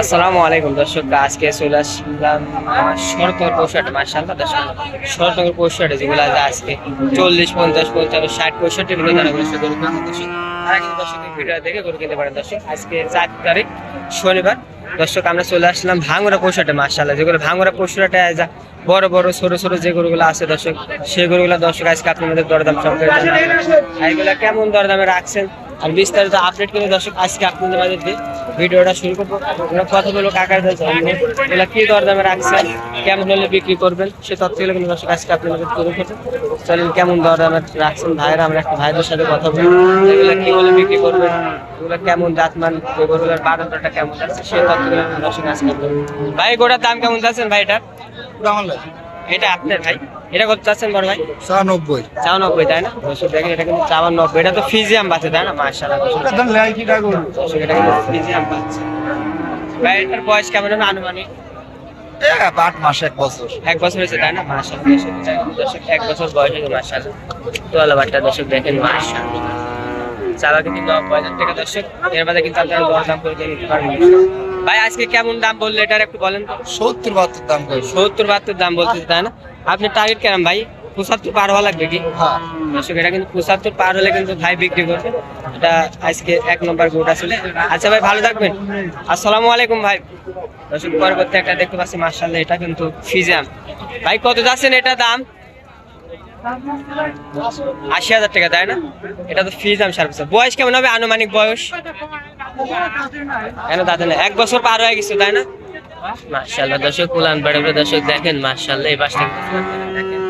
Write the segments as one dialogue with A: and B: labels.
A: আসসালামু আলাইকুম দর্শক, আজকে চলে আসলাম সরকার পৌষাটে মার্শাল্লাহ দর্শক। সরকার পৌষাটে যেগুলো আছে আজকে চল্লিশ, পঞ্চাশ পঞ্চান্ন ষাট, পঁয়ষট্টি কিনতে দর্শক। দেখে কিনতে পারেন দর্শক। আজকে চার তারিখ, শনিবার। দর্শক, আমরা চলে আসলাম যেগুলো যা বড় বড়, ছোট ছোট যে গরুগুলো আছে দর্শক, সেই গরুগুলো দর্শক, আজকে দরদাম সম্পর্কে কেমন দরদামে রাখছেন, আর বিস্তারিত আপডেট করে দর্শক, আজকে আপনাদের মাঝে দিয়ে ভিডিওটা শুরু করব। বলব কাকার এগুলো কি দরদামে রাখছেন? কেমন হলে বিক্রি করবেন? সে তথ্যগুলো কিন্তু দর্শক আজকে আপনাদের তুলে করব চলেন কেমন দরদামে রাখছেন ভাইরা আমরা একটা ভাইদের সাথে কথা বলব এগুলো কি হলে বিক্রি করবেন? এগুলো কেমন জাতমান এগুলোর বারোটা কেমন আছে? সেই তথ্যগুলো দর্শক আজকে ভাই গোটার দাম কেমন যাচ্ছেন ভাই এটার? এটা আপনার ভাই? এটা কত চাচ্ছেন বড় ভাই?
B: নব্বই
A: তাই না? দর্শক দেখেন এটা কিন্তু নব্বই। এটা তো ফিজিয়াম বাচ্চা তাই না? মার্শাল্লাহ দর্শক। এটা কিন্তু ফিজিয়াম বাচ্চা। ভাই এটার বয়স কেমন আনুমানিক?
B: আট মাস এক বছর।
A: এক বছর হয়েছে তাই না? দর্শক এটা কিন্তু দর্শক এক বছর বয়স হয়েছে মার্শাল্লাহ তো আলো বাচ্চা দর্শক দেখেন মার্শাল্লাহ চাওয়া কিন্তু নব্বই হাজার টাকা দর্শক। এর বাদে কিন্তু আপনারা দর দাম করে নিতে পারবেন ভাই আজকে কেমন দাম বললে এটার একটু বলেন তো।
B: সত্তর বাহাত্তর দাম
A: সত্তর বাহাত্তর দাম বলতে তাই না? আপনি টার্গেট কেমন ভাই? পঁচাত্তর পার হওয়া লাগবে কি?
B: হ্যাঁ।
A: দর্শক এটা কিন্তু পঁচাত্তর পার হলে কিন্তু ভাই বিক্রি করবে। এটা আজকে এক নম্বর গোট আসলে। আচ্ছা ভাই ভালো থাকবেন। আসসালামু আলাইকুম ভাই। দর্শক পরবর্তী একটা দেখতে পাচ্ছি মার্শাল্লাহ এটা কিন্তু ফিজাম। ভাই কত যাচ্ছেন এটা দাম? আশি হাজার টাকা তাই না? এটা তো ফিজাম সার্ভিস। বয়স কেমন হবে? আনুমানিক বয়স? কেন দাদা না এক বছর পার হয়ে গেছে তাই না? মার্শাল্লাহ দর্শক, উলান বাড়ি দর্শক দেখেন মার্শাল্লাহ এই বাসটা দেখেন।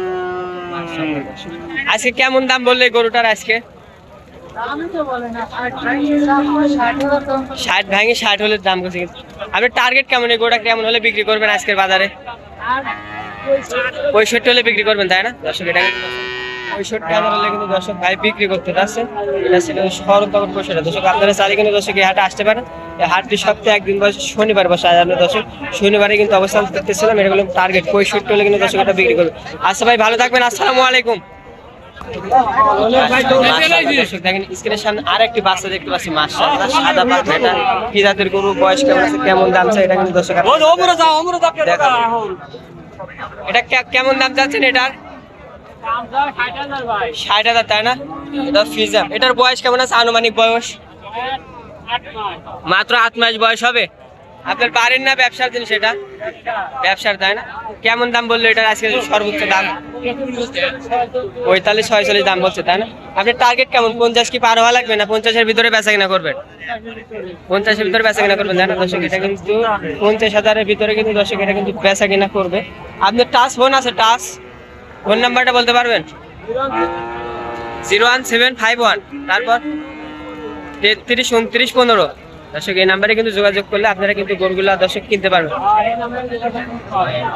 A: আজকে কেমন দাম বললে গরুটার আজকে? টার্গেট কেমন? কেমন হলে বিক্রি করবেন আজকের বাজারে? হলে বিক্রি করবেন, তাই না? হলে কিন্তু ভাই বিক্রি করতে আপনারা চাইলে কিন্তু দর্শক হাটে আসতে পারেন। হাটটি সপ্তাহে একদিন বসে শনিবার বসে আজ আমরা দর্শক শনিবারে কিন্তু অবস্থান করতেছিলাম এটা হলো টার্গেট পঁয়ষট্টি হলে কিন্তু দর্শক এটা বিক্রি করবে। আচ্ছা ভাই ভালো থাকবেন আসসালামু আলাইকুম। দেখেন স্ক্রিনের সামনে আরেকটি বাচ্চা দেখতে পাচ্ছি মাশাআল্লাহ সাদা পাখি কি জাতের গরু বয়স কেমন আছে কেমন দাম চাই এটা কিন্তু দর্শক আপনারা। এটা কেমন দাম চাচ্ছেন এটার ষাট হাজার তাই না? ফিজাম। এটার বয়স কেমন আছে আনুমানিক বয়স? মাত্র আট মাস বয়স হবে? আপনার পারেন না ব্যবসার জিনিস এটা? ব্যবসার, তাই না? কেমন দাম বলল এটার আজকে সর্বোচ্চ দাম? পঁয়তাল্লিশ, ছয়চল্লিশ দাম বলছে, তাই না? আপনার টার্গেট কেমন? পঞ্চাশ কি পার হওয়া লাগবে না পঞ্চাশের ভিতরে বেচা কিনা করবেন? পঞ্চাশের ভিতরে বেচা কিনা করবেন জানা দর্শক, এটা কিন্তু পঞ্চাশ হাজারের ভিতরে কিন্তু দর্শক, এটা কিন্তু বেচা কিনা করবে। আপনার টাচ ফোন আছে টাচ ফোন নাম্বারটা বলতে পারবেন? Zero one seven five one. তারপর? তেত্রিশ উনত্রিশ, পনেরো। দর্শক, এই নাম্বারে কিন্তু যোগাযোগ করলে আপনারা কিন্তু গরুগুলা দর্শক কিনতে পারবেন।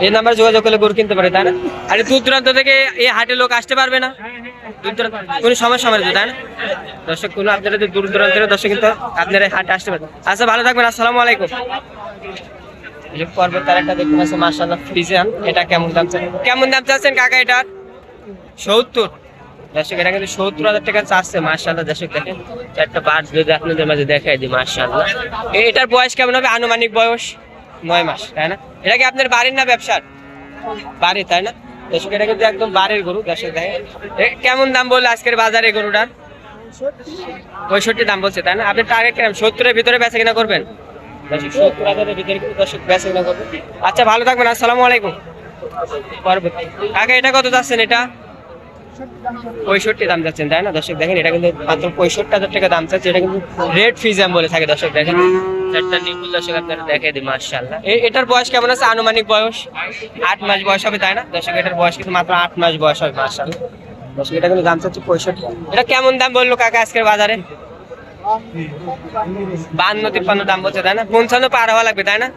A: এই নাম্বারে যোগাযোগ করলে গরু কিনতে পারে তাই না? আর দূর দূরান্ত থেকে এই হাটে লোক আসতে পারবে না। দূরান্ত কোনো সমস্যা হবে না তাই না? দর্শক, কোনো আপনারা দূর দূরান্তের দর্শক কিন্তু আপনারা হাটে আসতে পারবেন। আচ্ছা ভালো থাকবেন, আসসালামু আলাইকুম। পর্বত তার একটা দেখতে পাচ্ছি মার্শাল্লাহ এটা কেমন দাম চাই কেমন দাম চাচ্ছেন কাকা এটার? সত্তর। দর্শক, এটা কিন্তু সত্তর হাজার টাকা চাচ্ছে মার্শাল্লাহ দর্শক দেখেন। চারটা বাদ যদি আপনাদের মাঝে দেখাই দিই মার্শাল্লাহ এটার বয়স কেমন হবে? আনুমানিক বয়স নয় মাস, তাই না? এটা কি আপনার বাড়ির না ব্যবসার? বাড়ি তাই না? দর্শক, এটা কিন্তু একদম বাড়ির গরু, দর্শক দেখেন। কেমন দাম বলল আজকের বাজারে গরুটার? পঁয়ষট্টি দাম বলছে, তাই না? আপনি টার্গেট কেমন? সত্তরের ভিতরে বেচা কিনা করবেন? কিনা আচ্ছা ভালো থাকবেন, আসসালামু আলাইকুম। পরবর্তী। কাকা এটা কত যাচ্ছেন এটা? পঁয়ষট্টি দাম যাচ্ছেন, তাই না? দর্শক দেখেন, এটা কিন্তু মাত্র পঁয়ষট্টি হাজার টাকা দাম চাচ্ছে, এটা কিন্তু রেড ফিজাম বলে থাকে, দর্শক দেখেন। বয়স কেমন দাম বলল কাকা আজকের বাজারে? দাম বলছে, তাই না? পার হওয়া লাগবে, তাই না?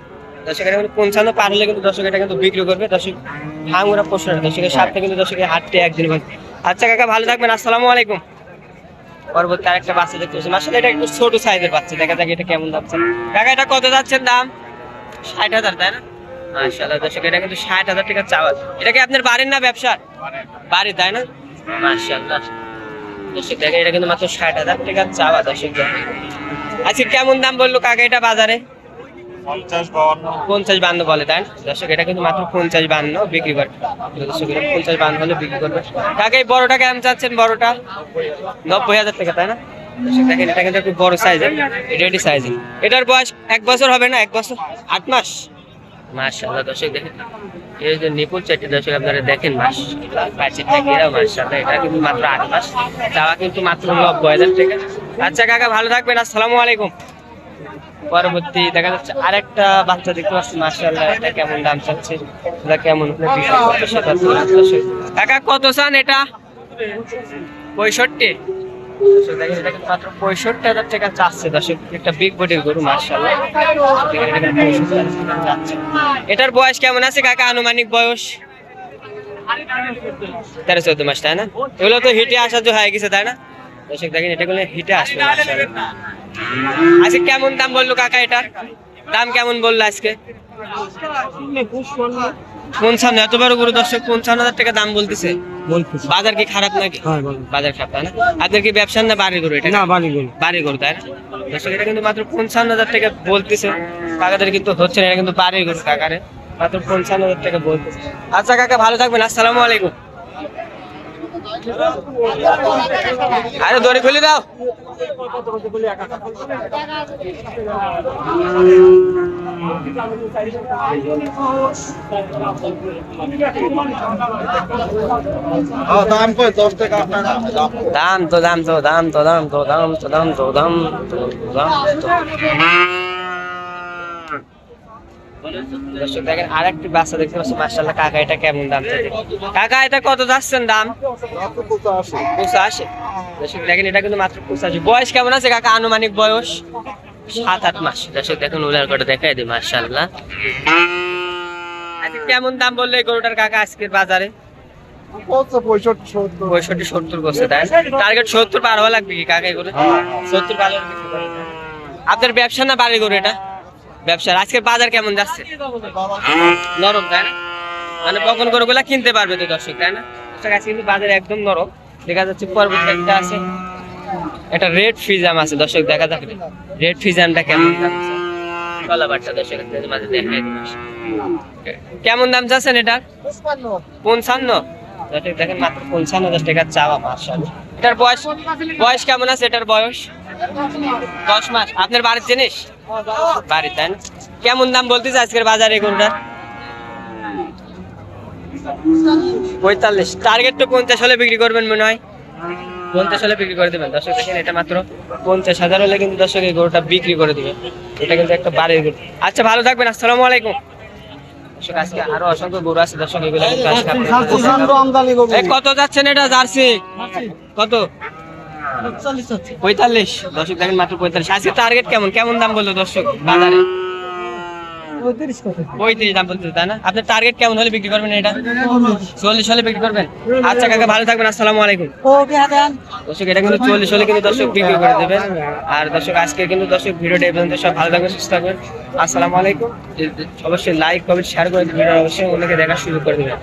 A: দর্শক, এটা পঞ্চান্ন পার হলে কিন্তু দর্শক এটা কিন্তু বিক্রি করবে। দর্শক ভাঙুরা পশু দর্শকের সাথে কিন্তু দর্শকের হাটতে একদিন আচ্ছা কাকা, ভালো থাকবেন, আসসালামু আলাইকুম। পরবর্তী আরেকটা বাচ্চা দেখতে পাচ্ছি। আসলে এটা একটু ছোট সাইজের বাচ্চা, দেখা যাক এটা কেমন যাচ্ছে। কাকা, এটা কত যাচ্ছেন দাম? ষাট হাজার, তাই না? এটা কিন্তু ষাট হাজার টাকা এটা কি আপনার বাড়ির না ব্যবসার? বাড়ি তাই না? এটা কিন্তু মাত্র ষাট হাজার চাওয়া আজকে কেমন দাম বলল কাকা এটা বাজারে?
B: পঞ্চাশ
A: বান্ন বলে তাই দর্শক, এটা কিন্তু মাত্র পঞ্চাশ বান্ন বিক্রি করে দর্শক পঞ্চাশ বান্ন হলে বিক্রি করবে। এই বড়টা কেমন চাচ্ছেন বড়টা? নব্বই হাজার টাকা, তাই না? বড় সাইজের এটার বয়স এক বছর হবে না? এক বছর? আট মাস? দর্শক, দেখেন। এই যে আপনারা দেখেন এটা কিন্তু মাত্র আট মাস। কিন্তু মাত্র আচ্ছা কাকা, ভালো থাকবেন, আসসালামু আলাইকুম। পরবর্তী দেখা যাচ্ছে আরেকটা বাচ্চা দেখতে পাচ্ছি, মাশাআল্লাহ, এটা কেমন দাম চাচ্ছে, এটা কেমন। কাকা, কত চান এটা? পঁয়ষট্টি। পঁয়ষট্টি হাজার একটা বিগ বডির গরু মার্শাল্লাহ এটার বয়স কেমন আছে কাকা? আনুমানিক বয়স? তেরো, চোদ্দ মাস, তাই না? এগুলো তো হিটে আসা যে হয়ে গেছে, তাই না? দর্শক, দেখেন, এটা হিটে আসবে আজকে কেমন দাম বলল কাকা এটার দাম কেমন বলল আজকে? পঞ্চান্ন এত বড় গরু দর্শক পঞ্চান্ন হাজার টাকা দাম বলতেছে। বাজার কি খারাপ নাকি? বাজার। খারাপ না? আপনার কি ব্যবসা না বাড়ি গরু এটা?
C: না বাড়ি গেল
A: বাড়ি গরু তাই না? দর্শক এটা কিন্তু মাত্র পঞ্চান্ন হাজার টাকা বলতেছে। কাকাদের কিন্তু হচ্ছে না এটা কিন্তু বাড়ি গরু কাকারে। মাত্র পঞ্চান্ন হাজার টাকা বলতেছে। আচ্ছা কাকা ভালো থাকবেন আসসালামু আলাইকুম। আরে দড়ি খুলে দাও।
B: দাম কই? দশ টাকা আপনার দাম
A: তো দাম তো দাম তো দাম তো দাম তো দাম তো দাম তো দাম তো। দেখেন আরেকটি বাচ্চা দেখতে পাচ্ছি কাকা, এটা কেমন দাম? কাকা, এটা কত যাচ্ছেন দাম? দর্শক, দেখেন, এটা কিন্তু মাত্র বয়স কেমন আছে, কাকা? আনুমানিক বয়স? সাত, আট মাস। দর্শক, দেখুন, উলার করে দেখাই দিই মার্শাল্লাহ আচ্ছা কেমন দাম বললে গরুটার কাকা আজকের বাজারে?
B: পঁয়ষট্টি, সত্তর
A: করছে তাই টার্গেট সত্তর পার হওয়া লাগবে কি, কাকে করে সত্তর পার। আপনার ব্যবসা না বাড়ি করে এটা? ব্যবসার। আজকের বাজার কেমন যাচ্ছে? নরম, তাই না? মানে বকন করে গুলা কিনতে পারবে তো দর্শক, তাই না? দর্শক, আজকে কিন্তু বাজার একদম নরম। দেখা যাচ্ছে একটা আছে। রেড ফিজাম আছে, দর্শক, দেখা যাক রেড ফিজামটা কেমন কেমন দাম চাচ্ছেন এটা পঞ্চান্ন। দেখেন মাত্র পঞ্চান্ন হাজার টাকা চাওয়া মার্শাল এটার বয়স বয়স কেমন আছে? এটার বয়স? দশ মাস আপনার বাড়ির জিনিস বাড়ির তাই না? কেমন দাম বলতেছে আজকের বাজারে কোনটা পঁয়তাল্লিশ টার্গেট তো পঞ্চাশ হলে বিক্রি করবেন মনে হয় পঞ্চাশ হলে বিক্রি করে দেবেন দর্শক দেখেন এটা মাত্র পঞ্চাশ হাজার হলে কিন্তু দর্শক এই গরুটা বিক্রি করে দিবে এটা কিন্তু একটা বাড়ির গরু আচ্ছা ভালো থাকবেন আসসালামু আলাইকুম দর্শক আজকে আরও অসংখ্য গরু আছে দর্শক এগুলো কত যাচ্ছেন এটা জার্সি কত পঁয়তাল্লিশ দর্শক দেখেন মাত্র পঁয়তাল্লিশ। আজকে টার্গেট কেমন? কেমন দাম বলল দর্শক বাজারে? পঁয়ত্রিশ দাম বলতে তাই না? আপনার টার্গেট কেমন হলে বিক্রি করবেন এটা? চল্লিশ হলে বিক্রি করবেন? আচ্ছা কাকা ভালো থাকবেন আসসালামু আলাইকুম। দর্শক এটা কিন্তু চল্লিশ হলে কিন্তু দর্শক বিক্রি করে দেবেন। আর দর্শক আজকে কিন্তু দর্শক ভিডিওটা সব ভালো থাকবেন সুস্থ থাকবেন। আসসালামু আলাইকুম। অবশ্যই লাইক কমেন্ট শেয়ার করে ভিডিও অবশ্যই অন্যকে দেখার সুযোগ করে দেবেন।